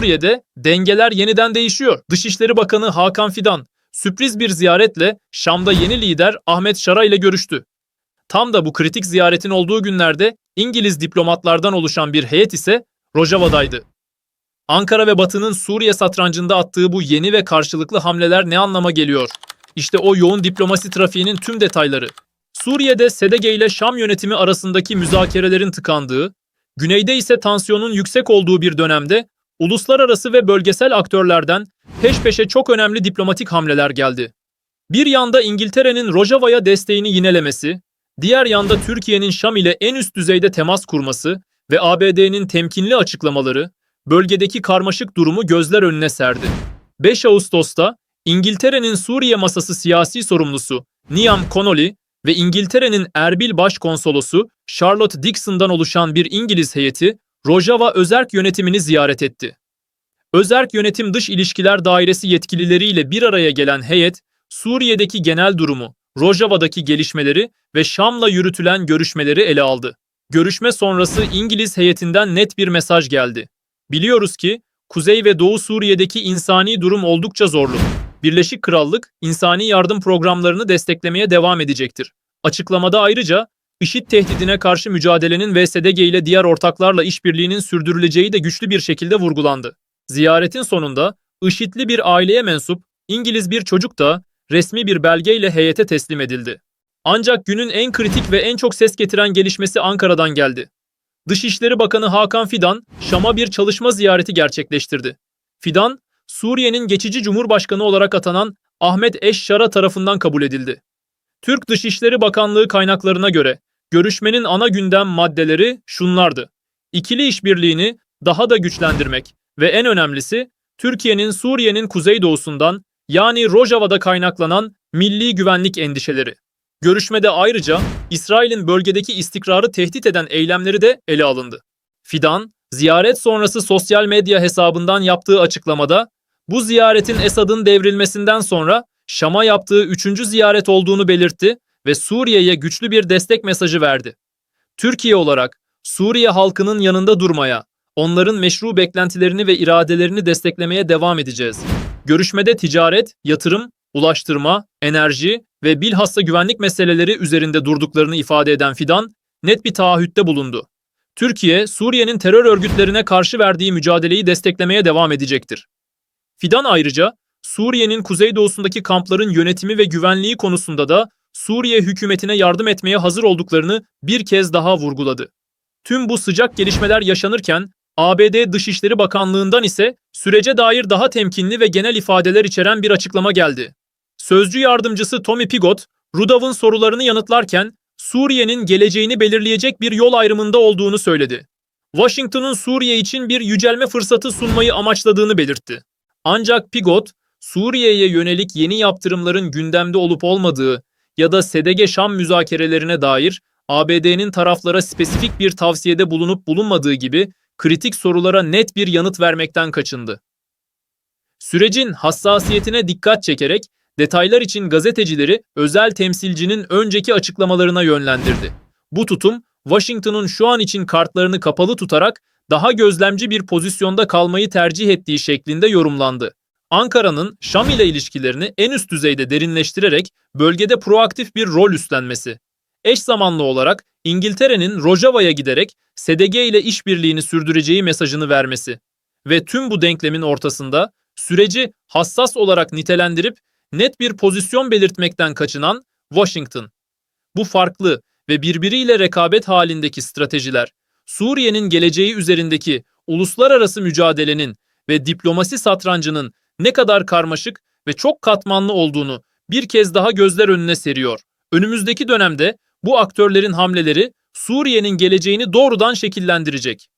Suriye'de dengeler yeniden değişiyor. Dışişleri Bakanı Hakan Fidan sürpriz bir ziyaretle Şam'da yeni lider Ahmet Şara ile görüştü. Tam da bu kritik ziyaretin olduğu günlerde İngiliz diplomatlardan oluşan bir heyet ise Rojava'daydı. Ankara ve Batı'nın Suriye satrancında attığı bu yeni ve karşılıklı hamleler ne anlama geliyor? İşte o yoğun diplomasi trafiğinin tüm detayları. Suriye'de SDG ile Şam yönetimi arasındaki müzakerelerin tıkandığı, güneyde ise tansiyonun yüksek olduğu bir dönemde uluslararası ve bölgesel aktörlerden peş peşe çok önemli diplomatik hamleler geldi. Bir yanda İngiltere'nin Rojava'ya desteğini yinelemesi, diğer yanda Türkiye'nin Şam ile en üst düzeyde temas kurması ve ABD'nin temkinli açıklamaları bölgedeki karmaşık durumu gözler önüne serdi. 5 Ağustos'ta İngiltere'nin Suriye masası siyasi sorumlusu Niam Connolly ve İngiltere'nin Erbil Başkonsolosu Charlotte Dixon'dan oluşan bir İngiliz heyeti Rojava Özerk yönetimini ziyaret etti. Özerk Yönetim Dış İlişkiler Dairesi yetkilileriyle bir araya gelen heyet, Suriye'deki genel durumu, Rojava'daki gelişmeleri ve Şam'la yürütülen görüşmeleri ele aldı. Görüşme sonrası İngiliz heyetinden net bir mesaj geldi. Biliyoruz ki Kuzey ve Doğu Suriye'deki insani durum oldukça zorlu. Birleşik Krallık insani yardım programlarını desteklemeye devam edecektir. Açıklamada ayrıca IŞİD tehdidine karşı mücadelenin VSDG ile diğer ortaklarla işbirliğinin sürdürüleceği de güçlü bir şekilde vurgulandı. Ziyaretin sonunda IŞİD'li bir aileye mensup İngiliz bir çocuk da resmi bir belgeyle heyete teslim edildi. Ancak günün en kritik ve en çok ses getiren gelişmesi Ankara'dan geldi. Dışişleri Bakanı Hakan Fidan, Şam'a bir çalışma ziyareti gerçekleştirdi. Fidan, Suriye'nin geçici cumhurbaşkanı olarak atanan Ahmet Eşşara tarafından kabul edildi. Türk Dışişleri Bakanlığı kaynaklarına göre görüşmenin ana gündem maddeleri şunlardı. İkili işbirliğini daha da güçlendirmek ve en önemlisi Türkiye'nin Suriye'nin kuzeydoğusundan yani Rojava'da kaynaklanan milli güvenlik endişeleri. Görüşmede ayrıca İsrail'in bölgedeki istikrarı tehdit eden eylemleri de ele alındı. Fidan, ziyaret sonrası sosyal medya hesabından yaptığı açıklamada bu ziyaretin Esad'ın devrilmesinden sonra Şam'a yaptığı üçüncü ziyaret olduğunu belirtti ve Suriye'ye güçlü bir destek mesajı verdi. Türkiye olarak Suriye halkının yanında durmaya, onların meşru beklentilerini ve iradelerini desteklemeye devam edeceğiz. Görüşmede ticaret, yatırım, ulaştırma, enerji ve bilhassa güvenlik meseleleri üzerinde durduklarını ifade eden Fidan, net bir taahhütte bulundu. Türkiye, Suriye'nin terör örgütlerine karşı verdiği mücadeleyi desteklemeye devam edecektir. Fidan ayrıca, Suriye'nin kuzeydoğusundaki kampların yönetimi ve güvenliği konusunda da Suriye hükümetine yardım etmeye hazır olduklarını bir kez daha vurguladı. Tüm bu sıcak gelişmeler yaşanırken ABD Dışişleri Bakanlığı'ndan ise sürece dair daha temkinli ve genel ifadeler içeren bir açıklama geldi. Sözcü yardımcısı Tommy Pigott, Rudav'ın sorularını yanıtlarken Suriye'nin geleceğini belirleyecek bir yol ayrımında olduğunu söyledi. Washington'un Suriye için bir yücelme fırsatı sunmayı amaçladığını belirtti. Ancak Pigott, Suriye'ye yönelik yeni yaptırımların gündemde olup olmadığı ya da SDG Şam müzakerelerine dair ABD'nin taraflara spesifik bir tavsiyede bulunup bulunmadığı gibi kritik sorulara net bir yanıt vermekten kaçındı. Sürecin hassasiyetine dikkat çekerek detaylar için gazetecileri özel temsilcinin önceki açıklamalarına yönlendirdi. Bu tutum Washington'un şu an için kartlarını kapalı tutarak daha gözlemci bir pozisyonda kalmayı tercih ettiği şeklinde yorumlandı. Ankara'nın Şam ile ilişkilerini en üst düzeyde derinleştirerek bölgede proaktif bir rol üstlenmesi. Eş zamanlı olarak İngiltere'nin Rojava'ya giderek SDG ile işbirliğini sürdüreceği mesajını vermesi ve tüm bu denklemin ortasında süreci hassas olarak nitelendirip net bir pozisyon belirtmekten kaçınan Washington. Bu farklı ve birbiriyle rekabet halindeki stratejiler, Suriye'nin geleceği üzerindeki uluslararası mücadelenin ve diplomasi satrancının ne kadar karmaşık ve çok katmanlı olduğunu bir kez daha gözler önüne seriyor. Önümüzdeki dönemde bu aktörlerin hamleleri Suriye'nin geleceğini doğrudan şekillendirecek.